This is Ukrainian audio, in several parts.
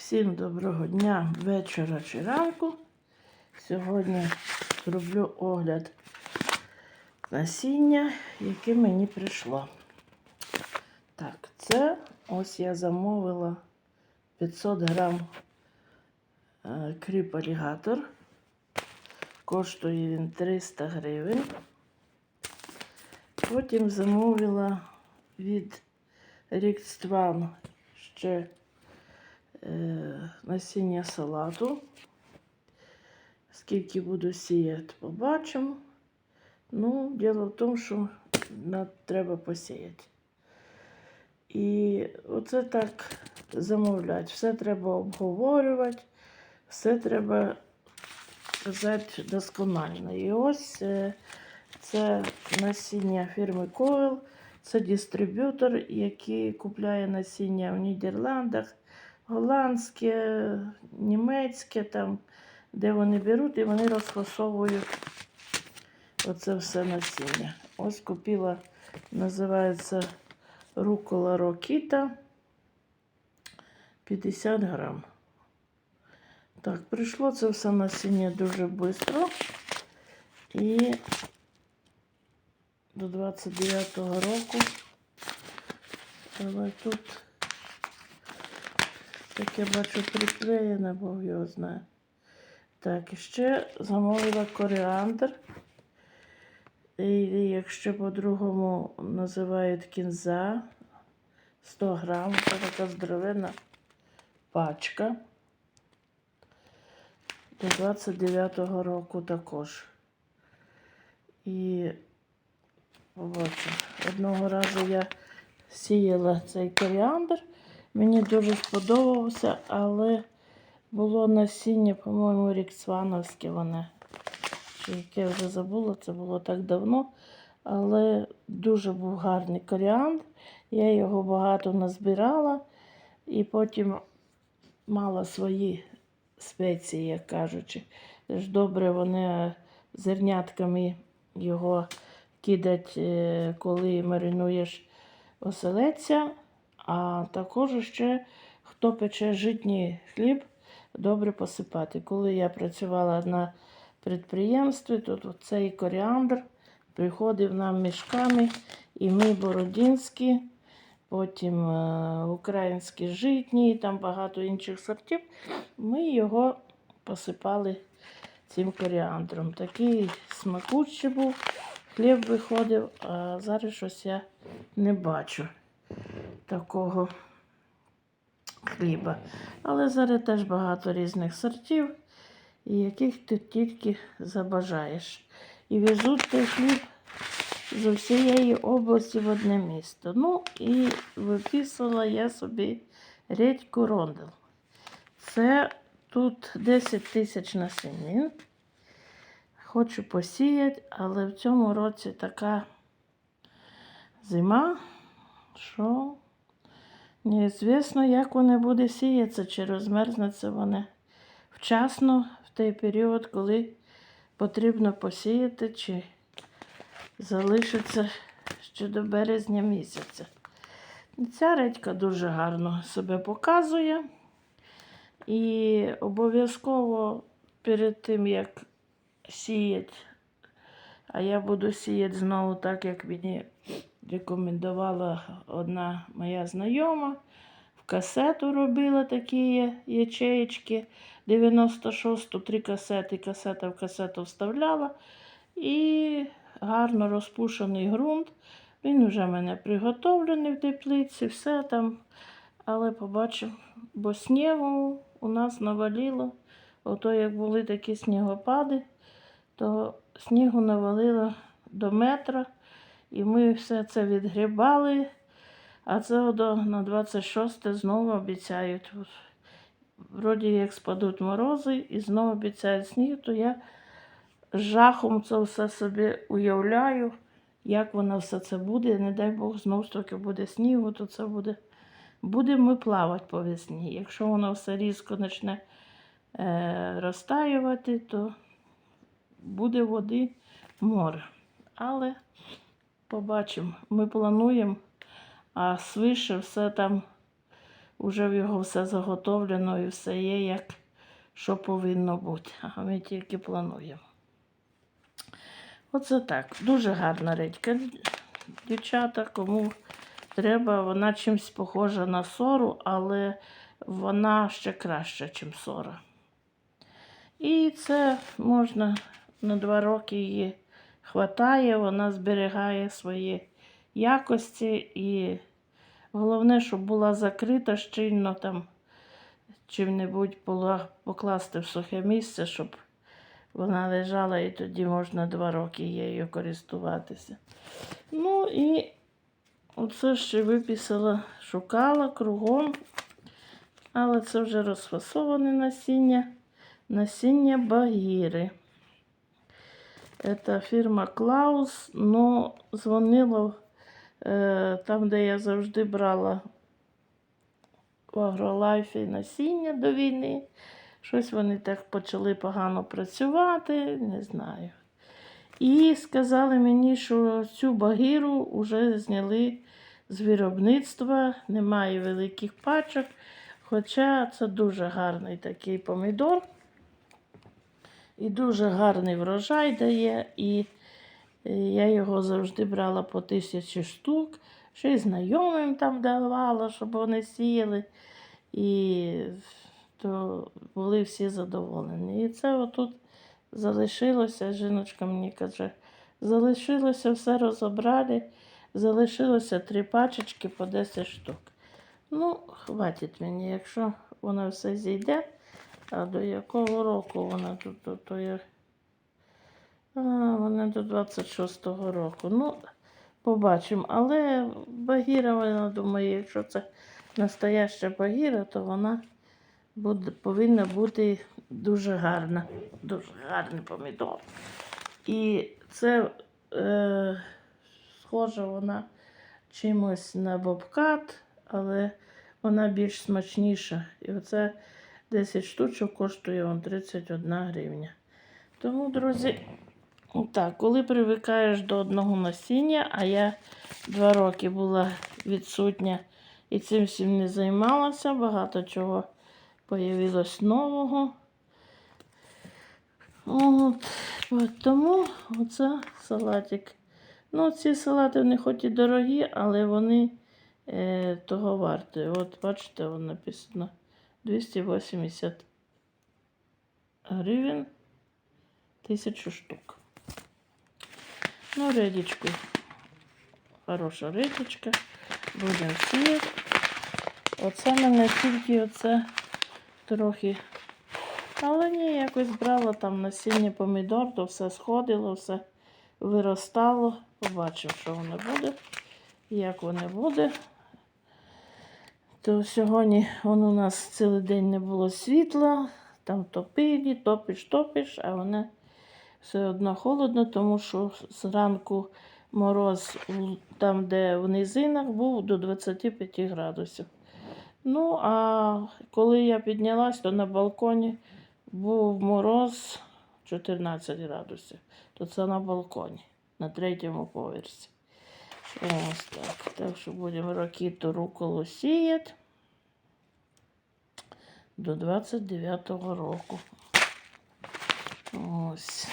Всім доброго дня, вечора чи ранку. Сьогодні зроблю огляд насіння, яке мені прийшло. Так, це ось я замовила 500 грам е, кріп алігатор. Коштує він 300 гривень. Потім замовила від Рікстван ще насіння салату. Скільки буду сіяти, побачимо. Ну, діло в тому, що треба посіяти. І оце так замовляти. Все треба обговорювати, все треба казати досконально. І ось е, це насіння фірми Coil. Це дистриб'ютор, який купляє насіння в Нідерландах, голландське, німецьке, там, де вони беруть, і вони розфасовують оце все насіння. Ось купила, називається рукола Рокіта 50 грам. Так, прийшло це все насіння дуже швидко. І до 29-го року. Але тут таке бачу приклеєне, бо його знає. Так, і ще замовила коріандр. І якщо по-другому називають кінза 100 грам, це така здоровенна пачка. До 29-го року також. І побачу. Одного разу я сіяла цей коріандр. Мені дуже сподобався, але було насіння, по-моєму, ріксвановське воно. Чи яке вже забула, це було так давно. Але дуже був гарний коріандр. Я його багато назбирала і потім мала свої спеції, як кажучи. Ж добре вони зернятками його кидать, е, коли маринуєш оселедця, а також ще хто пече житній хліб, добре посипати. Коли я працювала на підприємстві, то цей коріандр приходив нам мішками, і ми бородінські, потім е, українські житні, і там багато інших сортів. Ми його посипали цим коріандром. Такий смакучий був, хліб виходив, а зараз щось я не бачу такого хліба. Але зараз теж багато різних сортів, яких ти тільки забажаєш. І везуть той хліб з усієї області в одне місто. Ну і виписала я собі редьку рондел. Це тут 10 тисяч насінин. Хочу посіяти, але в цьому році така зима, що неізвісно, як вони буде сіятися, чи розмерзнеться вони вчасно в той період, коли потрібно посіяти, чи залишиться ще до березня місяця. Ця редька дуже гарно себе показує. І обов'язково перед тим, як сіяти, а я буду сіяти знову так, як мені рекомендувала одна моя знайома. В касету робила такі ячеєчки 96 три касети, касета в касету вставляла. І гарно розпушений ґрунт. Він вже в мене приготовлений в теплиці, все там. Але побачив, бо снігу у нас навалило. Ото як були такі снігопади, то снігу навалило до метра. І ми все це відгрібали. А це до, на 26 знову обіцяють. Вроді як спадуть морози і знову обіцяють сніг, то я жахом це все собі уявляю, як воно все це буде. Не дай Бог, знову ж таки буде снігу, то це буде. Будемо ми плавати по весні. Якщо воно все різко почне е, розтаювати, то буде води море. Але побачимо, ми плануємо, а свише все там вже в його все заготовлено і все є, як що повинно бути. А ми тільки плануємо. Оце так. Дуже гарна редька. Дівчата, кому треба, вона чимось похожа на сору, але вона ще краще, ніж сора. І це можна на два роки її хватає, вона зберігає свої якості і головне, щоб була закрита щільно там чим-небудь покласти в сухе місце, щоб вона лежала і тоді можна два роки її користуватися. Ну і оце ще виписала, шукала кругом, але це вже розфасоване насіння. Насіння багіри. Це фірма Клаус, но дзвонила е, там, де я завжди брала в агролайфі насіння до війни. Щось вони так почали погано працювати, не знаю. І сказали мені, що цю багіру вже зняли з виробництва, немає великих пачок. Хоча це дуже гарний такий помідор. І дуже гарний врожай дає. І е, я його завжди брала по тисячі штук. Ще й знайомим там давала, щоб вони сіяли. І то були всі задоволені. І це отут залишилося, жіночка мені каже, залишилося все розібрали, залишилося три пачечки по 10 штук. Ну, хватить мені, якщо воно все зійде. А до якого року вона тут? То, то я... А, вона до 26-го року. Ну, побачимо. Але Багіра, вона думає, якщо це настояща Багіра, то вона буде, повинна бути дуже гарна. Дуже гарний помідор. І це е, схожа вона чимось на бобкат, але вона більш смачніша. І оце 10 штучок коштує вам 31 гривня. Тому, друзі, так, коли привикаєш до одного насіння, а я два роки була відсутня і цим всім не займалася, багато чого появилось нового. От, от тому оце салатик. Ну, ці салати вони хоч і дорогі, але вони е, того варті. От бачите, воно написано 280 гривень, тисячу штук. Ну, редічку. Хороша редічка. Будемо сіяти. Оце мене тільки оце трохи. Але ні, якось брала там насіння помідор, то все сходило, все виростало. Побачимо, що воно буде, як воно буде. То сьогодні воно у нас цілий день не було світла, там топилі, топиш, топиш, а воно все одно холодно, тому що зранку мороз там, де в низинах, був до 25 градусів. Ну, а коли я піднялась, то на балконі був мороз 14 градусів. То це на балконі, на третьому поверсі. Ось так. Так що будемо ракіту руколу сіяти до 29-го року. Ось.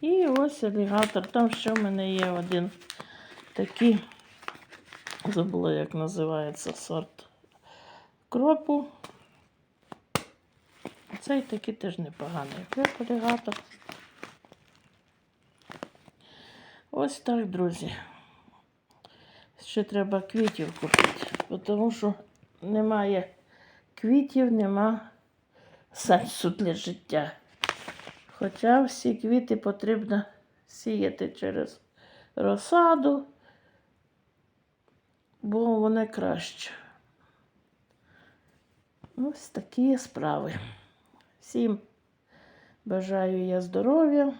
І ось алігатор. Там ще в мене є один такий, забула, як називається сорт кропу. Цей такий теж непоганий кроп алігатор. Ось так, друзі. Ще треба квітів купити, тому що немає квітів, нема сенсу для життя. Хоча всі квіти потрібно сіяти через розсаду, бо вони краще. Ось такі справи. Всім бажаю я здоров'я.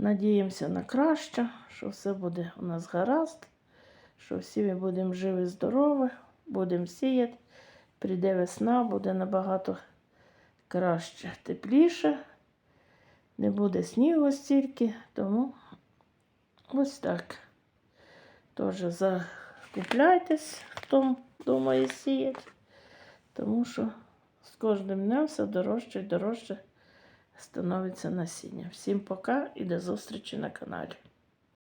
Надіємося на краще, що все буде у нас гаразд, що всі ми будемо живі, здорові, будемо сіяти. Прийде весна, буде набагато краще, тепліше, не буде снігу стільки, тому ось так. Тож закупляйтесь, хто думає сіяти. Тому що з кожним днем все дорожче і дорожче становиться насіння. Всім пока і до зустрічі на каналі.